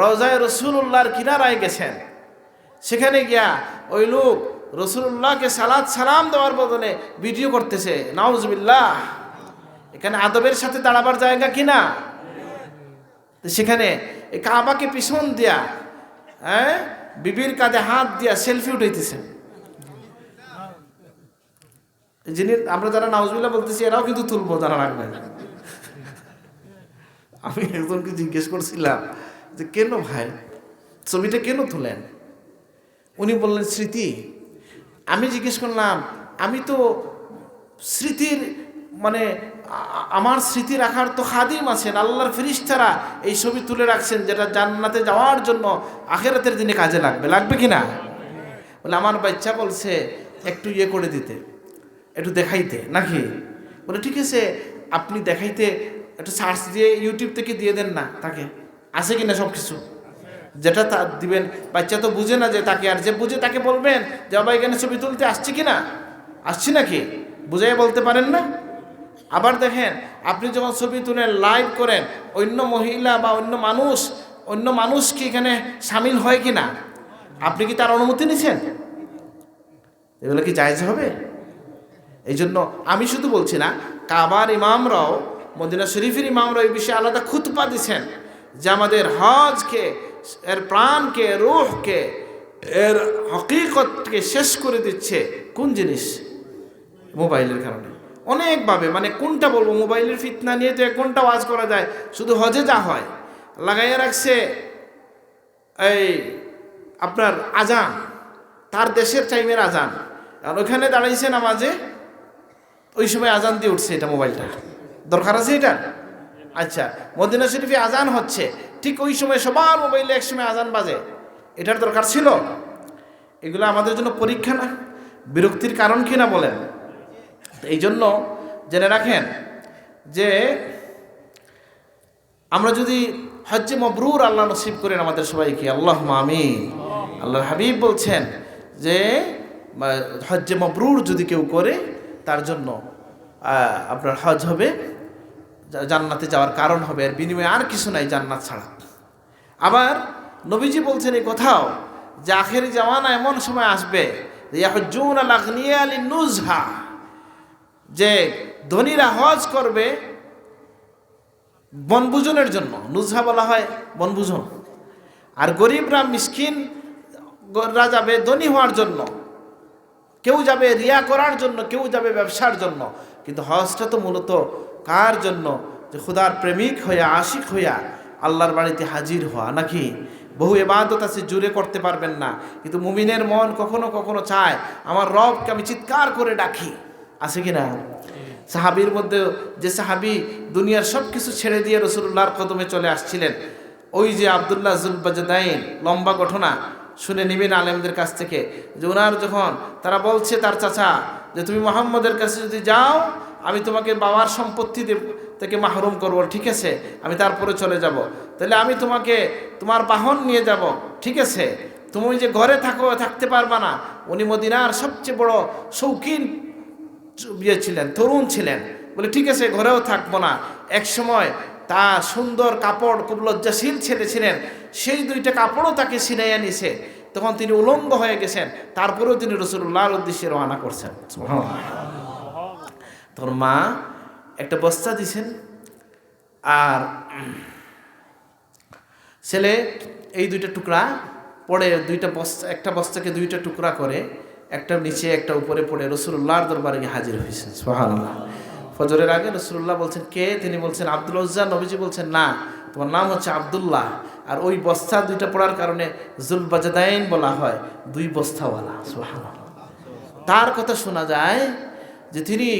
রওজায় রসুল্লাহর কিনারায় গেছেন। সেখানে গিয়া ওই লোক রসুল্লাহকে সালাদ সালাম দেওয়ার বদলে ভিডিও করতেছে, নাউজবিল্লাহ। এখানে আদবের সাথে দাঁড়াবার জায়গা কিনা সেখানে এই কাবাকে পিছন দিয়া হ্যাঁ বিবির কাঁধে হাত দিয়া সেলফি উঠাইতেছে যিনি, আমরা যারা নাউজবিল্লাহ বলতেছি, এরাও কিন্তু তুলবো যারা রাখবে আমি একজনকে জিজ্ঞেস করছিলাম যে কেন ভাই? ছবিটা কেন তুলেন? উনি বললেন, স্মৃতি, আমি জিজ্ঞেস করলাম, আমি তো স্মৃতির মানে আমার স্মৃতি রাখার তো খাদিম আছেন, আল্লাহর ফিরিস্তারা এই ছবি তুলে রাখছেন যেটা জান্নাতে যাওয়ার জন্য আখেরাতের দিনে কাজে লাগবে। লাগবে কি না? বলে, আমার বাচ্চা বলছে একটু ইয়ে করে দিতে, একটু দেখাইতে, নাকি? বলে, ঠিক আছে, আপনি দেখাইতে, একটু সার্চ দিয়ে ইউটিউব থেকে দিয়ে দেন না তাকে। আছে কি না সব কিছু? যেটা তা দিবেন, বাচ্চা তো বুঝে না যে তাকে, আর যে বুঝে তাকে বলবেন যে বাবা এখানে ছবি তুলতে আসছে কি না আসছি নাকি? বুঝাই বলতে পারেন না? আবার দেখেন, আপনি যখন ছবি তুলে লাইভ করেন, অন্য মহিলা বা অন্য মানুষ অন্য মানুষ কি এখানে সামিল হয় কি না আপনি কি তার অনুমতি নিছেন? এগুলো কি জায়জ হবে? এই জন্য আমি শুধু বলছি না, কাবার ইমামরাও, মদিনা শরীফের ইমামরাও এই বিষয়ে আলাদা খুতপা দিছেন। যে আমাদের হজকে, এর প্রাণকে, রুহকে, এর হকিকতকে শেষ করে দিচ্ছে কোন জিনিস? মোবাইলের কারণে। অনেকভাবে মানে কোনটা বলব? মোবাইলের ফিতনা নিয়ে তো এক ঘণ্টা ওয়াজ করা যায়। শুধু হজে যা হয়, লাগাইয়া রাখছে এই আপনার আজান, তার দেশের টাইমের আজান। আর ওখানে দাঁড়াইছে নামাজে, ওই সময় আজান দিয়ে উঠছে এটা মোবাইলটা। দরকার আছে এটা আচ্ছা মদিনা শরীফে আজান হচ্ছে। ঠিক ওই সময় সবার মোবাইলে একসময় আজান বাজে। এটার দরকার ছিল? এগুলো আমাদের জন্য পরীক্ষা না? বিরক্তির কারণ কি না বলেন? এই জন্য জেনে রাখেন যে আমরা যদি হজ্জে মবরুর আল্লাহ নসিব করেন আমাদের সবাইকে আল্লাহ মামি আল্লাহ হাবিব বলছেন যে, হজ্জে মবরুর যদি কেউ করে, তার জন্য আপনার হজ হবে। জান্নাতে যাওয়ার কারণ হবে, এর বিনিময়ে আর কিছু নাই জান্নাত ছাড়া। আবার নবীজি বলছেন এই কথাও যে আখেরি জামানা এমন সময় আসবে নুজহা যে ধনীরা হজ করবে বনভোজনের জন্য। নুজহা বলা হয় বনভোজন। আর গরিবরা মিসকিন রা যাবে ধনী হওয়ার জন্য, কেউ যাবে রিয়া করার জন্য, কেউ যাবে ব্যবসার জন্য। কিন্তু হজটা তো মূলত কার জন্য? যে খুদার প্রেমিক হইয়া, আশিক হইয়া আল্লাহর বাড়িতে হাজির হওয়া নাকি? বহু এবাদত আছে, জুড়ে করতে পারবেন না। কিন্তু মুমিনের মন কখনো কখনো চায়, আমার রবকে আমি চিৎকার করে ডাকি। আছে কি না? সাহাবির মধ্যে যে সাহাবি দুনিয়ার সব কিছু ছেড়ে দিয়ে রসুল্লাহর কদমে চলে আসছিলেন, ওই যে আবদুল্লাহ জুলবাজাদাইন, লম্বা ঘটনা শুনে নিবেন আলেমদের কাছ থেকে। যে ওনার যখন, তারা বলছে, তার চাচা যে তুমি মোহাম্মদের কাছে যদি যাও, আমি তোমাকে বাবার সম্পত্তি দেব- থেকে মাহরুম করব, ঠিক আছে? আমি তারপরে চলে যাব। তাহলে আমি তোমাকে তোমার বাহন নিয়ে যাব, ঠিক আছে? তুমি যে ঘরে থাকো, থাকতে পারবা না। উনি মদিনার সবচেয়ে বড় শৌখিন ইয়ে ছিলেন, তরুণ ছিলেন। বলে, ঠিক আছে, ঘরেও থাকব না। এক সময় তার সুন্দর কাপড় খুব লজ্জাশীল ছেলে ছিলেন। সেই দুইটা কাপড়ও তাকে ছিনাইয়া নিছে। তখন তিনি উলঙ্গ হয়ে গেছেন। তারপরেও তিনি রসুল্লাহর উদ্দেশ্যে রওনা করছেন। তখন মা একটা বস্তা দিছেন, আর ছেলে এই দুইটা টুকরা পড়ে দুইটা বস্তা, একটা বস্তাকে দুইটা টুকরা করে, একটা নিচে, একটা উপরে পড়ে রসুল্লাহর দরবারে হাজির হয়েছেন। সোহানুল্লাহ ফজরের আগে রসুল্লাহ বলছেন কে? তিনি বলছেন আব্দুল উজ্জা নবীজি বলছেন, না, তোমার নাম হচ্ছে আব্দুল্লাহ। আর ওই বস্তা দুইটা পড়ার কারণে জুলবাজাদাইন বলা হয়, দুই বস্তাওয়ালা। সোহানুল্লাহ তার কথা শোনা যায় যে তিনি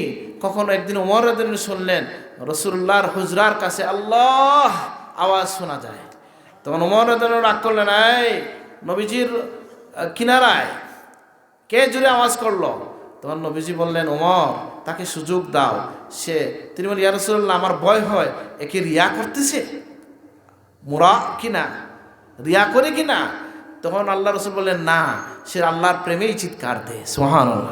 কখনো একদিন ওমর শুনলেন রসুল্লাহর হুজরার কাছে আল্লাহ আওয়াজ শোনা যায়। তখন ওমর রাগ করলেন, এই নবীজির কিনারায় কে জুড়ে আওয়াজ করল? তখন নবীজি বললেন, ওমর, তাকে সুযোগ দাও। সে তিনি বলেন ইয়ারসুল্লাহ আমার ভয় হয়। একে রিয়া করতেছে? মোরা কিনা? রিয়া করে কিনা? তখন আল্লাহ রসুল বললেন, না, সে আল্লাহর প্রেমেই চিৎকার দেয়। সোহান